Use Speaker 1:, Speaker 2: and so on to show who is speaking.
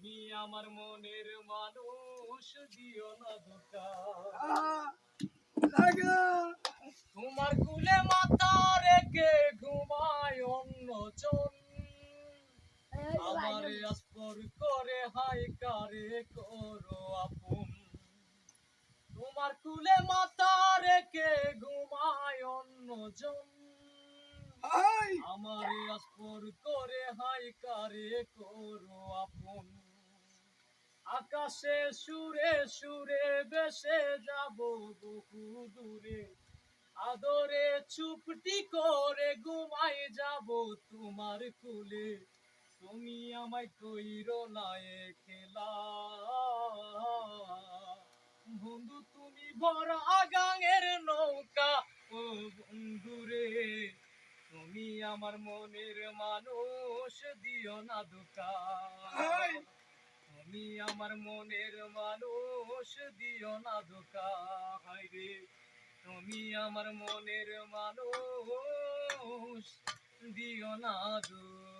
Speaker 1: তুমি আমার মনের মানুষ দিও না ধোকা তোমার কুলে মাথা রেখে ঘুমায় অন্যজন আমারে আসপর করে হাই কারে করো আপন। তোমার কুলে মাথা রেখে ঘুমায় অন্যজন আমারে আসপর করে হাই কারে করো আপন। আকাশে সুরে সুরে বেসে যাব বহু দূরে আদরে চুপটি করে ঘুমাই যাব তোমার কুলে। তুমি আমায় কইরো না এ খেলা। বন্ধু, তুমি বড় আগাঙের নৌকা, ও বন্ধুরে। তুমি আমার মনের মানুষ, দিও না তুমি আমার মনের মানুষ দিও না ধোকা। হায়রে তুমি আমার মনের মানুষ দিও না ধোকা।